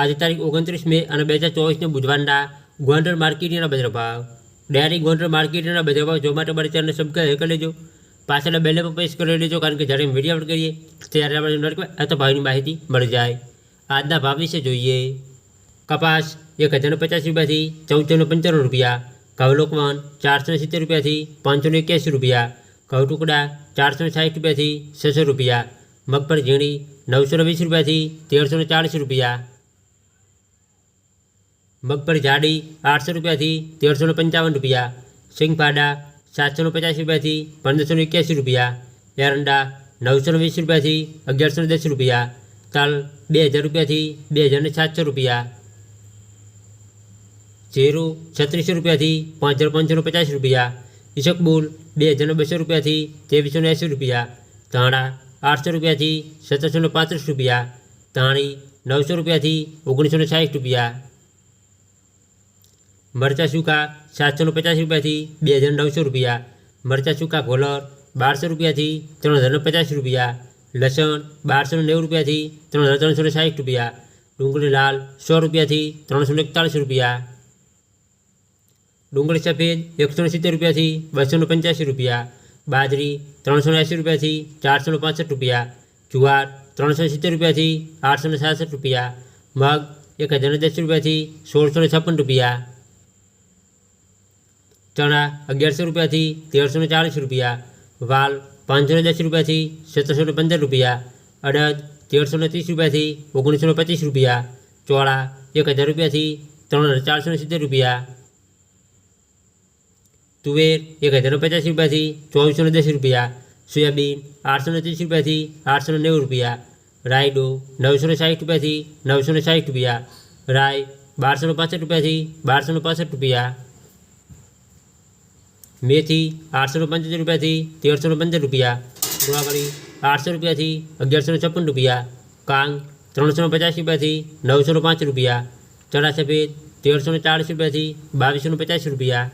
આજે તારીખ ઓગણત્રીસ મે અને બે હજાર ચોવીસને બુધવારના ગોંડલ માર્કેટના બજાર ભાવ. ડેરી ગોંડલ માર્કેટના બજાર ભાવ જોવા માટે મારી ચેનલને સબસ્ક્રાઈબ કરી લેજો. પાછળના બેલે પર પ્રેસ કરી લેજો કારણ કે જ્યારે વીડિયો અપલોડ કરીએ ત્યારે આપણે અથવા ભાવની માહિતી મળી જાય. આજના ભાવ વિશે જોઈએ. કપાસ એક હજાર પચાસ રૂપિયાથી ચૌદસો પંચાણું રૂપિયા. ઘઉં લોકવન ચારસો સિત્તેર રૂપિયાથી પાંચસો એક્યાસી રૂપિયા. ઘઉં ટુકડા ચારસો સાઠ રૂપિયાથી છસો રૂપિયા. મગફળી ઝીણી નવસો વીસ રૂપિયાથી તેરસો ચાળીસ રૂપિયા. મગફળી જાડી આઠસો રૂપિયાથી તેરસો પંચાવન રૂપિયા સિંગપાડા સાતસો પચાસ રૂપિયાથી પંદરસો એક્યાસી રૂપિયા એરંડા નવસો વીસ રૂપિયાથી અગિયારસો દસ રૂપિયા તલ બે હજાર રૂપિયાથી બે હજાર સાતસો રૂપિયા જીરું છત્રીસો રૂપિયાથી પાંચ હજાર પાંચસો પચાસ રૂપિયા ઈસકબુલ બે હજાર બસો રૂપિયાથી ત્રેવીસો એંસી રૂપિયા ધાણા આઠસો રૂપિયાથી સત્તરસો પાંત્રીસ રૂપિયા ધાણી નવસો રૂપિયાથી ઓગણીસો સાઠ રૂપિયા મરચા સૂકા સાતસો પચાસ રૂપિયાથી બે હજાર નવસો રૂપિયા મરચા સૂકા કોલર બારસો રૂપિયાથી ત્રણ હજાર પચાસ રૂપિયા લસણ બારસો નેવું રૂપિયાથી ત્રણ હજાર ત્રણસો સાઠ રૂપિયા ડુંગળી લાલ સો રૂપિયાથી ત્રણસો એકતાળીસ રૂપિયા ડુંગળી સફેદ એકસો સિત્તેર રૂપિયાથી બસો પંચ્યાસી રૂપિયા બાજરી ત્રણસો એંસી રૂપિયાથી ચારસો પાસઠ રૂપિયા જુવાર ત્રણસો સિત્તેર રૂપિયાથી આઠસો સાસઠ રૂપિયા મગ એક હજાર દસ રૂપિયાથી સોળસો છપ્પન રૂપિયા ચણા અગિયારસો રૂપિયાથી તેરસો ચાલીસ રૂપિયા, વાલ પાંચસો દસ રૂપિયાથી સત્તરસો પંદર રૂપિયા, અડદ તેરસો ત્રીસ રૂપિયાથી ઓગણીસો પચીસ રૂપિયા, ચોળા એક હજાર રૂપિયાથી ત્રણ હજાર ચારસો સિત્તેર રૂપિયા, તુવેર એક હજાર પચાસ રૂપિયાથી ચોવીસો દસ રૂપિયા, સોયાબીન આઠસો ત્રીસ રૂપિયાથી આઠસો નેવું રૂપિયા, રાયડો નવસો સાઠ રૂપિયાથી નવસો સાઠ રૂપિયા રાય બારસો પાસઠ રૂપિયાથી બારસો પાસઠ રૂપિયા મેથી આઠસો પંચોતેર રૂપિયાથી તેરસો પંદર રૂપિયા ગુવાવરી આઠસો રૂપિયાથી અગિયારસો છપ્પન રૂપિયા, કાંગ ત્રણસો પચાસ રૂપિયાથી નવસો પાંચ રૂપિયા ચણા સફેદ તેરસો ચાળીસ રૂપિયાથી બાવીસો પચાસ રૂપિયા